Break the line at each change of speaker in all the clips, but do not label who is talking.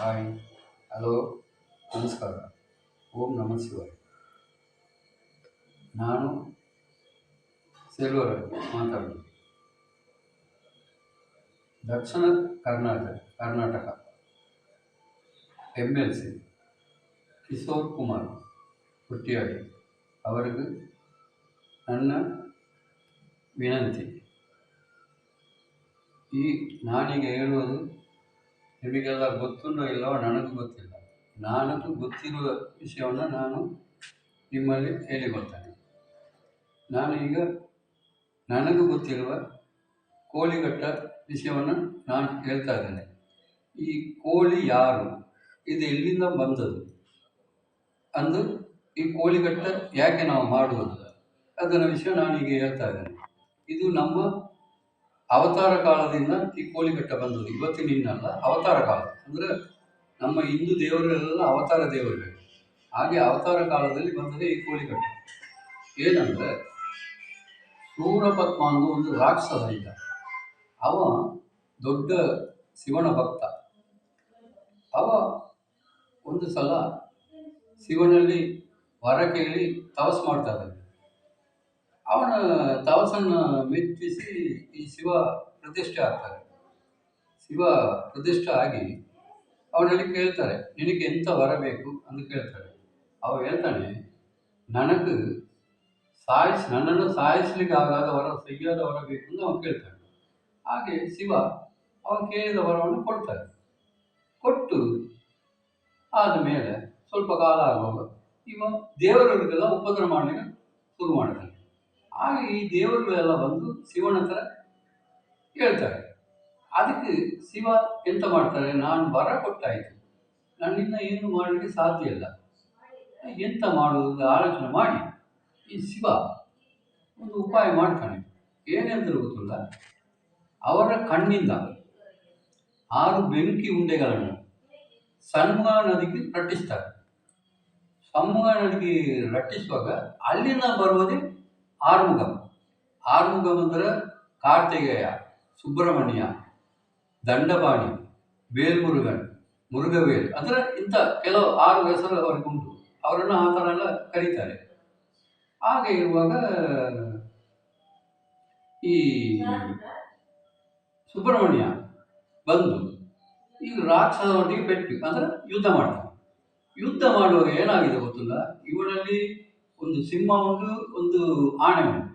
Hi, hello, ನಮಸ್ಕಾರ. ಓಂ ನಮ ಶಿವಾಯ. ನಾನು ಸೆಲ್ವರ್ ಮಾತಾಡೋದು. ದಕ್ಷಿಣ Karnataka Karnataka M L C Kishore Kumar ಹುಟ್ಟಿಯಾಡಿ ಅವರಿಗೆ ನನ್ನ ವಿನಂತಿ. ಈ ನಾನೀಗ ಹೇಳುವುದು ನಿಮಗೆಲ್ಲ ಗೊತ್ತೂ ಇಲ್ಲವೋ ನನಗೂ ಗೊತ್ತಿಲ್ಲ. ನನಗೂ ಗೊತ್ತಿರುವ ವಿಷಯವನ್ನು ನಾನು ನಿಮ್ಮಲ್ಲಿ ಹೇಳಿಕೊಳ್ತೇನೆ. ನಾನು ಈಗ ನನಗೂ ಗೊತ್ತಿರುವ ಕೋಳಿಗಟ್ಟ ವಿಷಯವನ್ನು ನಾನು ಹೇಳ್ತಾ ಇದ್ದೇನೆ. ಈ ಕೋಳಿ ಯಾರು? ಇದು ಎಲ್ಲಿಂದ ಬಂದದ್ದು? ಅಂದು ಈ ಕೋಳಿಗಟ್ಟ ಯಾಕೆ ನಾವು ಮಾಡುವುದು? ಅದರ ವಿಷಯ ನಾನೀಗ ಹೇಳ್ತಾ ಇದ್ದೇನೆ. ಇದು ನಮ್ಮ ಅವತಾರ ಕಾಲದಿಂದ ಈ ಕೋಳಿಕಟ್ಟ ಬಂದದ್ದು. ಇವತ್ತಿನಿಂದಲ್ಲ ಅವತಾರ ಕಾಲ. ಅಂದರೆ ನಮ್ಮ ಹಿಂದೂ ದೇವರೆಲ್ಲ ಅವತಾರ ದೇವರುಗಳು. ಹಾಗೆ ಅವತಾರ ಕಾಲದಲ್ಲಿ ಬಂದರೆ ಈ ಕೋಳಿಕಟ್ಟ ಏನಂದ್ರೆ ಸೂರಪದ್ಮ ಅನ್ನೋ ಒಂದು ರಾಕ್ಷಸ ಇದ್ದ. ಅವ ದೊಡ್ಡ ಶಿವನ ಭಕ್ತ. ಅವ ಒಂದು ಸಲ ಶಿವನಲ್ಲಿ ವರ ಕೇಳಿ ತಪಸ್ ಮಾಡ್ತಾ ಅವನ ತಾವಸನ್ನು ಮೆಚ್ಚಿಸಿ ಈ ಶಿವ ಪ್ರತಿಷ್ಠೆ ಆಗ್ತಾರೆ. ಶಿವ ಪ್ರತಿಷ್ಠೆ ಆಗಿ ಅವನಲ್ಲಿ ಕೇಳ್ತಾರೆ, ನಿನಗೆ ಎಂತ ವರ ಬೇಕು ಅಂತ ಕೇಳ್ತಾರೆ. ಅವ ಹೇಳ್ತಾನೆ, ನನಗೆ ಸಾಯಿಸ್, ನನ್ನನ್ನು ಸಾಯಿಸ್ಲಿಕ್ಕೆ ಆಗಾದ ವರ ಸರಿಯಾದ ವರ ಬೇಕು ಅಂತ ಅವನು ಕೇಳ್ತಾನೆ. ಹಾಗೆ ಶಿವ ಅವನು ಕೇಳಿದ ವರವನ್ನು ಕೊಡ್ತಾರೆ ಕೊಟ್ಟು ಆದ ಮೇಲೆ ಸ್ವಲ್ಪ ಕಾಲ ಆಗುವಾಗ ಇವ ದೇವರುಗಳಿಗೆಲ್ಲ ಉಪದ್ರ ಮಾಡಲಿಕ್ಕೆ ಶುರು ಮಾಡ್ತಾನೆ. ಆಗ ಈ ದೇವರುಗಳೆಲ್ಲ ಬಂದು ಶಿವನ ಹತ್ರ ಹೇಳ್ತಾರೆ. ಅದಕ್ಕೆ ಶಿವ ಎಂತ ಮಾಡ್ತಾರೆ? ನಾನು ಬರ ಕೊಟ್ಟಾಯಿತು. ನನ್ನಿಂದ ಏನು ಮಾಡಲಿಕ್ಕೆ ಸಾಧ್ಯ ಇಲ್ಲ. ಎಂತ ಮಾಡುವುದು ಆಲೋಚನೆ ಮಾಡಿ. ಈ ಶಿವ ಒಂದು ಉಪಾಯ ಮಾಡ್ತಾನೆ. ಏನೆಂದರೆ ಗೊತ್ತಿಲ್ಲ ಅವರ ಕಣ್ಣಿಂದ ಆರು ಬೆಂಕಿ ಉಂಡೆಗಳನ್ನು ಸನ್ಮುಗ ನದಿಗೆ ರಟ್ಟಿಸ್ತಾರೆ. ಸನ್ಮುಗ ನದಿಗೆ ರಟ್ಟಿಸುವಾಗ ಅಲ್ಲಿಂದ ಬರುವುದೇ ಆರುಮುಗಂ ಆರುಮುಗಂ ಅಂದ್ರೆ ಕಾರ್ತಿಕೇಯ, ಸುಬ್ರಹ್ಮಣ್ಯ, ದಂಡಪಾಣಿ, ಬೇಲ್ಮುರುಗನ್, ಮುರುಘವೇಲ್. ಅಂದರೆ ಇಂಥ ಕೆಲವು ಆರು ಹೆಸರು ಅವ್ರಿಗೆ ಉಂಟು. ಅವರನ್ನು ಆ ಥರ ಎಲ್ಲ ಕರೀತಾರೆ. ಹಾಗೆ ಇರುವಾಗ, ಈ ಸುಬ್ರಹ್ಮಣ್ಯ ಬಂದು ಈ ರಾಕ್ಷಸರೊಟ್ಟಿಗೆ ಪೆಟ್ಟು, ಅಂದರೆ ಯುದ್ಧ ಮಾಡ್ತಾರೆ ಯುದ್ಧ ಮಾಡುವಾಗ ಏನಾಗಿದೆ ಗೊತ್ತಿಲ್ಲ ಇವರಲ್ಲಿ ಒಂದು ಸಿಂಹ ಉಂಟು ಒಂದು ಆನೆ ಉಂಟು.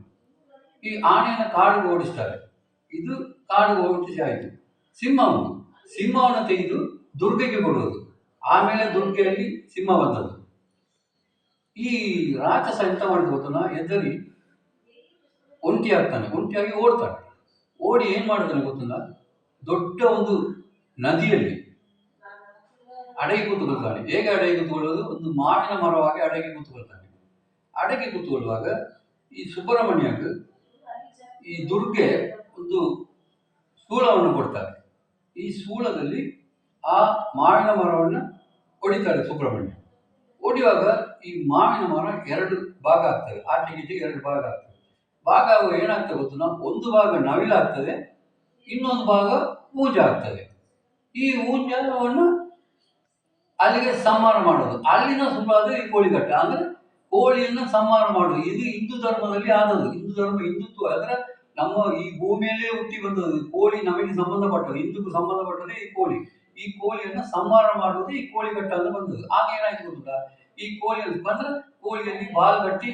ಈ ಆನೆಯನ್ನು ಕಾಡು ಓಡಿಸ್ತಾರೆ. ಇದು ಕಾಡು ಓಡಿಸಿ ಆಯಿತು. ಸಿಂಹ ಉಂಟು. ಸಿಂಹವನ್ನು ತೆಗೆದು ದುರ್ಗೆಗೆ ಕೊಡುವುದು. ಆಮೇಲೆ ದುರ್ಗೆಯಲ್ಲಿ ಸಿಂಹ ಬಂದದ್ದು. ಈ ರಾಕ್ಷಸ ಎಂತ ಮಾಡಿದ ಗೊತ್ತಲ್ಲ ಎದ್ದರಿ ಒಂಟಿ ಆಗ್ತಾನೆ ಒಂಟಿಯಾಗಿ ಓಡ್ತಾನೆ. ಓಡಿ ಏನು ಮಾಡಿದಾನೆ ಗೊತ್ತಿಲ್ಲ ದೊಡ್ಡ ಒಂದು ನದಿಯಲ್ಲಿ ಅಡಗಿ ಕೂತ್ಕೊಳ್ತಾನೆ ಹೇಗೆ ಅಡಗಿ ಕೂತ್ಕೊಳ್ಳೋದು ಒಂದು ಮಾವಿನ ಮರವಾಗಿ ಅಡಗಿ ಕೂತ್ಕೊಳ್ತಾನೆ ಅಡಗಿ ಕೂತ್ಕೊಳ್ಳುವಾಗ ಈ ಸುಬ್ರಹ್ಮಣ್ಯಕ್ಕೆ ಈ ದುರ್ಗೆ ಒಂದು ಸೂಳವನ್ನು ಕೊಡ್ತಾರೆ. ಈ ಸೂಳದಲ್ಲಿ ಆ ಮಾವಿನ ಮರವನ್ನು ಹೊಡಿತಾರೆ ಸುಬ್ರಹ್ಮಣ್ಯ. ಹೊಡೆಯುವಾಗ ಈ ಮಾವಿನ ಮರ ಎರಡು ಭಾಗ ಆಗ್ತದೆ ಆಚೆಗೆ ಗಿಟಿಗೆ ಎರಡು ಭಾಗ ಆಗ್ತದೆ ಭಾಗ ಏನಾಗ್ತದೆ ನಾವು ಒಂದು ಭಾಗ ನವಿಲಾಗ್ತದೆ ಇನ್ನೊಂದು ಭಾಗ ಪೂಜೆ ಆಗ್ತದೆ. ಈ ಊಜವನ್ನು ಅಲ್ಲಿಗೆ ಸಂಹಾರ ಮಾಡೋದು. ಅಲ್ಲಿನ ಸುಬ್ರಹ್ಮಣ್ಯ ಈ ಕೋಳಿಗಟ್ಟೆ ಅಂದ್ರೆ ಕೋಳಿಯನ್ನು ಸಂಹಾರ ಮಾಡುವುದು ಇದು ಹಿಂದೂ ಧರ್ಮದಲ್ಲಿ ಆದದ್ದು. ಹಿಂದೂ ಧರ್ಮ ಹಿಂದುತ್ವ ಅಂದ್ರೆ ನಮ್ಮ ಈ ಭೂಮಿಯಲ್ಲೇ ಹುಟ್ಟಿ ಬಂದದ್ದು. ಕೋಳಿ ನಮಗೆ ಸಂಬಂಧಪಟ್ಟದ್ದು. ಹಿಂದೂಗೂ ಸಂಬಂಧಪಟ್ಟದೇ ಈ ಕೋಳಿ. ಈ ಕೋಳಿಯನ್ನು ಸಂಹಾರ ಮಾಡುವುದು ಈ ಕೋಳಿಗಟ್ಟ ಅಂತ ಬಂದದ್ದು. ಆಗ ಏನಾಯ್ತು ಗೊತ್ತುಂಟಾ? ಈ ಕೋಳಿಯಲ್ಲಿ ಬಂದ್ರೆ ಕೋಳಿಯಲ್ಲಿ ಬಾಲ್ ಕಟ್ಟಿ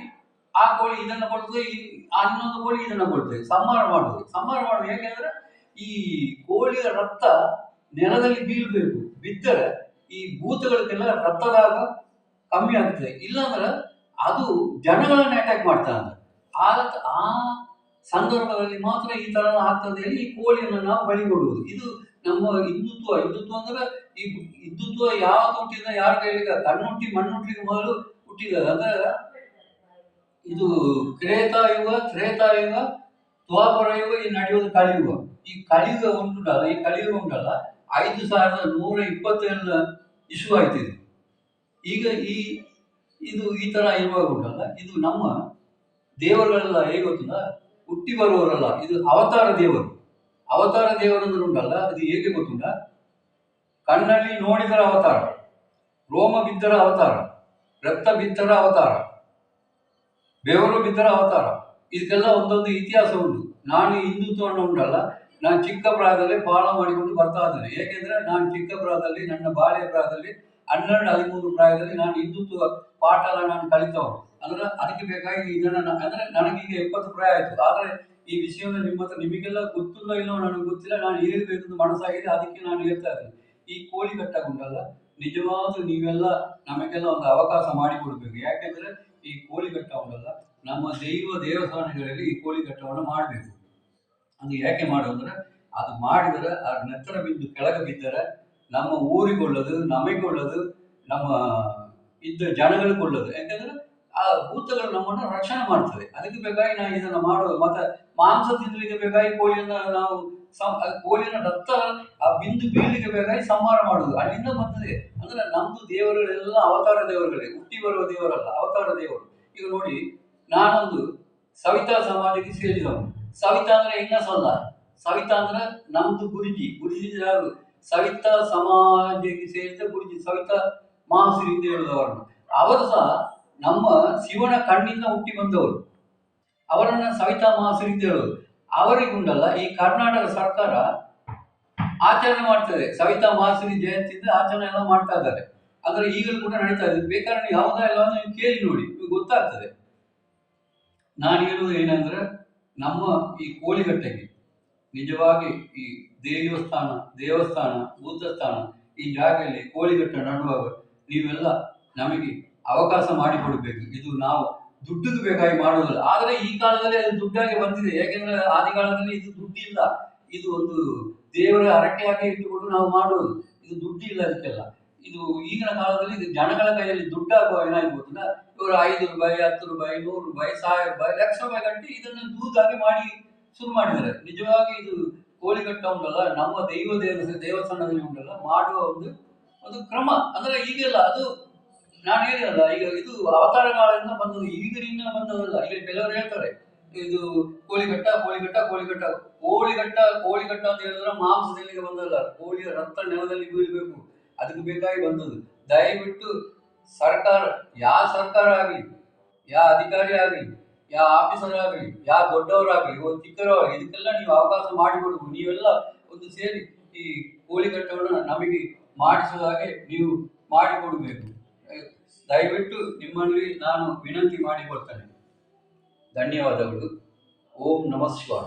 ಆ ಕೋಳಿ ಇದನ್ನ ಕೊಡ್ತದೆ, ಈ ಇನ್ನೊಂದು ಕೋಳಿ ಇದನ್ನ ಕೊಡ್ತದೆ. ಸಂಹಾರ ಮಾಡುವುದು. ಸಂಹಾರ ಮಾಡುವುದು ಹೇಗೆ ಈ ಕೋಳಿಯ ರಕ್ತ ನೆಲದಲ್ಲಿ ಬೀಳ್ಬೇಕು. ಬಿದ್ದರೆ ಈ ಭೂತಗಳಿಗೆಲ್ಲ ರಕ್ತದಾಗ ಕಮ್ಮಿ ಆಗ್ತದೆ. ಇಲ್ಲಾಂದ್ರೆ ಅದು ಜನಗಳನ್ನ ಅಟ್ಯಾಕ್ ಮಾಡ್ತಾ ಅಂತ ಆ ಸಂದರ್ಭದಲ್ಲಿ ಮಾತ್ರ ಈ ತರ ಆಗ್ತದೆ ಈ ಕೋಳಿಯನ್ನು ನಾವು ಬಳಿ ಕೊಡುವುದು. ಇದು ನಮ್ಮ ಹಿಂದುತ್ವ ಹಿಂದುತ್ವ ಅಂದ್ರೆ ಈ ಹಿಂದುತ್ವ ಯಾವ ಹುಟ್ಟಿದ ಯಾರು ಕೈಲಿ ಕಣ್ಣುಟ್ಟಿ, ಮಣ್ಣುಟ್ಟಿಗೆ ಮೊದಲು ಹುಟ್ಟಿದ ಅಂದ್ರೆ ಇದು ಕ್ರೇತಾಯುಗ ತ್ರೇತಾಯುಗ ಯುಗ ಈ ನಡೆಯುವುದು ಕಲಿಯುಗ. ಈ ಕಲಿಯುಗ ಉಂಟಲ್ಲ, ಈ ಕಲಿಯುಗ ಉಂಟಲ್ಲ, ಐದು ಸಾವಿರದ ನೂರ ಇಪ್ಪತ್ತೇಳು ಇಶ್ಯೂ ಆಯ್ತಿದೆ ಈಗ ಈ ಇದು ಈ ತರ ಇರುವಾಗ ಉಂಟಲ್ಲ ಇದು ನಮ್ಮ ದೇವರುಗಳೆಲ್ಲ ಹೇಗೆ ಗೊತ್ತಿಲ್ಲ ಹುಟ್ಟಿ ಬರುವವರಲ್ಲ, ಇದು ಅವತಾರ ದೇವರು. ಅವತಾರ ದೇವರಂದ್ರೆ ಉಂಟಲ್ಲ, ಅದು ಹೇಗೆ ಗೊತ್ತುಂಟ? ಕಣ್ಣಲ್ಲಿ ನೋಡಿದರ ಅವತಾರ, ರೋಮ ಬಿದ್ದರ ಅವತಾರ, ರಕ್ತ ಬಿದ್ದರ ಅವತಾರ, ಬೆವರು ಬಿದ್ದರ ಅವತಾರ, ಇದಕ್ಕೆಲ್ಲ ಒಂದೊಂದು ಇತಿಹಾಸ ಉಂಟು. ನಾನು ಹಿಂದುತ್ವವನ್ನು ಉಂಟಲ್ಲ, ನಾನು ಚಿಕ್ಕ ಪ್ರಾಯದಲ್ಲಿ ಪಾಲ ಮಾಡಿಕೊಂಡು ಬರ್ತಾ ಇದ್ದೇನೆ. ಏಕೆಂದ್ರೆ ನಾನು ಚಿಕ್ಕ ಪ್ರಾಯದಲ್ಲಿ, ನನ್ನ ಬಾಲ್ಯ ಪ್ರಾಯದಲ್ಲಿ ಹನ್ನೆರಡು, ಹದಿಮೂರು ಪ್ರಾಯದಲ್ಲಿ ನಾನು ಹಿಂದುತ್ವ ಪಾಠ ಎಲ್ಲ ನಾನು ಕಲಿತವನು. ಅಂದ್ರೆ ಅದಕ್ಕೆ ಬೇಕಾಗಿ ಇದನ್ನ ಅಂದ್ರೆ ನನಗೀಗ ಎಪ್ಪತ್ತು ಪ್ರಾಯ ಆಯ್ತು. ಆದರೆ ಈ ವಿಷಯವನ್ನು ನಿಮ್ಮ ಹತ್ರ ನಿಮಗೆಲ್ಲ ಗೊತ್ತಿಲ್ಲ ಇಲ್ಲೋ ನನಗೆ ಗೊತ್ತಿಲ್ಲ. ನಾನು ಹೇಳ್ಬೇಕಂತ ಮನಸ್ಸಾಗಿದೆ, ಅದಕ್ಕೆ ನಾನು ಹೇಳ್ತಾ ಇದ್ದೀನಿ. ಈ ಕೋಳಿ ಕಟ್ಟಗುಂಡಲ್ಲ ನಿಜವಾದ ನೀವೆಲ್ಲ ನಮಗೆಲ್ಲ ಒಂದು ಅವಕಾಶ ಮಾಡಿಕೊಡ್ಬೇಕು. ಯಾಕೆಂದ್ರೆ ಈ ಕೋಳಿ ಕಟ್ಟ ಉಂಡಲ್ಲ ನಮ್ಮ ದೈವ ದೇವಸ್ಥಾನಗಳಲ್ಲಿ ಈ ಕೋಳಿ ಕಟ್ಟವನ್ನು ಮಾಡಬೇಕು. ಅದು ಯಾಕೆ ಮಾಡೋದಂದ್ರೆ, ಅದು ಮಾಡಿದರೆ, ಆ ನೆತ್ತರ ಬಿದ್ದು ಕೆಳಗೆ ಬಿದ್ದರೆ ನಮ್ಮ ಊರಿಗೊಳ್ಳದು ನಮಗೊಳ್ಳದು ನಮ್ಮ ಇದ್ದ ಜನಗಳಿಗೊಳ್ಳದು ಯಾಕಂದ್ರೆ ಆ ಭೂತಗಳು ನಮ್ಮನ್ನು ರಕ್ಷಣೆ ಮಾಡ್ತದೆ. ಅದಕ್ಕೆ ಬೇಕಾಗಿ ನಾವು ಇದನ್ನು ಮಾಡೋದು. ಮತ್ತೆ ಮಾಂಸ ತಿನ್ನಲಿಕ್ಕೆ ಬೇಕಾಗಿ ಕೋಳಿಯನ್ನ ನಾವು ಕೋಳಿನ ರಕ್ತ, ಆ ಬಿಂದು ಬೀಳಲಿಕ್ಕೆ ಬೇಕಾಗಿ ಸಂಹಾರ ಮಾಡುದು. ಅಲ್ಲಿಂದ ಬರ್ತದೆ ಅಂದ್ರೆ ನಮ್ದು ದೇವರುಗಳೆಲ್ಲ ಅವತಾರ ದೇವರುಗಳೇ. ಹುಟ್ಟಿ ಬರುವ ದೇವರಲ್ಲ, ಅವತಾರ ದೇವರು. ಈಗ ನೋಡಿ, ನಾನೊಂದು ಸವಿತಾ ಸಮಾಜಕ್ಕೆ ಸೇರಿದವನು. ಸವಿತಾ ಅಂದ್ರೆ ಹೆಂಗಸಲ್ಲ ಸವಿತಾ ಅಂದ್ರೆ ನಮ್ದು ಗುರುಜಿ. ಗುರುಜಿ ಯಾರು? ಸವಿತಾ ಸಮಾಜಕ್ಕೆ ಸೇರಿದ ಗುರುಜಿ ಸವಿತಾ ಮಹಾಶ್ರೀ ಅಂತ ಹೇಳುವವರನ್ನು ಅವರು ಸಹ ನಮ್ಮ ಶಿವನ ಕಣ್ಣಿಂದ ಹುಟ್ಟಿ ಬಂದವರು. ಅವರನ್ನ ಸವಿತಾ ಮಹಾಶ್ರೀ ಅಂತ ಹೇಳೋದು ಅವರಿಗುಂಡಲ್ಲ ಈ ಕರ್ನಾಟಕ ಸರ್ಕಾರ ಆಚರಣೆ ಮಾಡ್ತದೆ. ಸವಿತಾ ಮಹಾಶ್ರೀ ಜಯಂತಿಯಿಂದ ಆಚರಣೆ ಎಲ್ಲ ಮಾಡ್ತಾ ಇದ್ದಾರೆ. ಆದ್ರೆ ಈಗಲೂ ಕೂಡ ನಡೀತಾ ಇದೆ. ಬೇಕಾದ್ರೆ ಯಾವುದಾ ಇಲ್ಲ ಅಂದ್ರೆ ನೀವು ಕೇಳಿ ನೋಡಿ ಗೊತ್ತಾಗ್ತದೆ. ನಾನು ಹೇಳುವುದು ಏನಂದ್ರೆ, ನಮ್ಮ ಈ ಕೋಳಿಗಟ್ಟೆಗೆ, ನಿಜವಾಗಿ ಈ ದೇವಸ್ಥಾನ ದೇವಸ್ಥಾನ, ಭೂತಸ್ಥಾನ, ಈ ಜಾಗದಲ್ಲಿ ಕೋಳಿಗಟ್ಟ ನಡುವಾಗ ನೀವೆಲ್ಲ ನಮಗೆ ಅವಕಾಶ ಮಾಡಿಕೊಡಬೇಕು. ಇದು ನಾವು ದುಡ್ಡಿಗೆ ಬೇಕಾಗಿ ಮಾಡುವುದಿಲ್ಲ. ಆದರೆ ಈ ಕಾಲದಲ್ಲಿ ಅದು ದುಡ್ಡಾಗಿ ಬಂದಿದೆ. ಯಾಕೆಂದ್ರೆ ಆದಿ ಕಾಲದಲ್ಲಿ ಇದು ದುಡ್ಡಿಲ್ಲ. ಇದು ಒಂದು ದೇವರ ಅರಕೆಯಾಗಿ ಇಟ್ಟುಕೊಂಡು ನಾವು ಮಾಡುವುದು. ಇದು ದುಡ್ಡಿಲ್ಲ ಅದಕ್ಕೆಲ್ಲ. ಇದು ಈಗಿನ ಕಾಲದಲ್ಲಿ ಇದು ಜನಗಳ ಕೈಯಲ್ಲಿ ದುಡ್ಡಾಗುವ ಏನಾಗಿ ಗೊತ್ತಿಲ್ಲ ಇವರು ಐದು ರೂಪಾಯಿ, ಹತ್ತು ರೂಪಾಯಿ, ನೂರು ರೂಪಾಯಿ, ಸಾವಿರ ರೂಪಾಯಿ, ಲಕ್ಷ ರೂಪಾಯಿ ಕಟ್ಟಿ ಇದನ್ನು ದೂದಾಗಿ ಮಾಡಿ ಶುರು ಮಾಡಿದ್ದಾರೆ. ನಿಜವಾಗಿ ಇದು ಕೋಳಿಗಟ್ಟ ಉಂಟಲ್ಲ, ನಮ್ಮ ದೈವ ದೇವ ದೇವಸ್ಥಾನದಲ್ಲಿ ಉಂಟಲ್ಲ, ಮಾಡುವ ಒಂದು ಒಂದು ಕ್ರಮ. ಅಂದ್ರೆ ಈಗೆಲ್ಲ ಅದು, ನಾನು ಹೇಳಿದಲ್ಲ, ಈಗ ಇದು ಅವತಾರ ಕಾಲದಿಂದ ಬಂದದ್ದು, ಈಗಿನಿಂದ ಬಂದದಲ್ಲ ಈಗ ಕೆಲವರು ಹೇಳ್ತಾರೆ, ಇದು ಕೋಳಿಗಟ್ಟ ಕೋಳಿಗಟ್ಟ ಕೋಳಿಗಟ್ಟ ಕೋಳಿಗಟ್ಟ ಕೋಳಿಗಟ್ಟ ಅಂತ ಹೇಳಿದ್ರೆ ಮಾಂಸದಲ್ಲಿ ಬಂದಲ್ಲ ಕೋಳಿಯ ರಕ್ತ ನೆಲದಲ್ಲಿ ಬೀಳಬೇಕು. ಅದಕ್ಕೆ ಬೇಕಾಗಿ ಬಂದದ್ದು. ದಯವಿಟ್ಟು ಸರ್ಕಾರ, ಯಾವ ಸರ್ಕಾರ ಆಗಲಿ, ಯಾವ ಅಧಿಕಾರಿ ಆಗಲಿ ಯಾವ ಆಫೀಸರ್ ಆಗಲಿ ಯಾವ ದೊಡ್ಡವರಾಗಲಿ ಒಂದು ಚಿಕ್ಕವರಾಗಲಿ, ಇದಕ್ಕೆಲ್ಲ ನೀವು ಅವಕಾಶ ಮಾಡಿಕೊಡುವುದು ನೀವೆಲ್ಲ ಒಂದು ಸೇರಿ ಈ ಕೋಳಿಗಟ್ಟವನ್ನು ನಮಗೆ ಮಾಡಿಸುವ ಹಾಗೆ ನೀವು ಮಾಡಿಕೊಡಬೇಕು. ದಯವಿಟ್ಟು ನಿಮ್ಮಲ್ಲಿ ನಾನು ವಿನಂತಿ ಮಾಡಿಕೊಳ್ತೇನೆ ಧನ್ಯವಾದಗಳು. ಓಂ ನಮಃ ಶಿವಾಯ.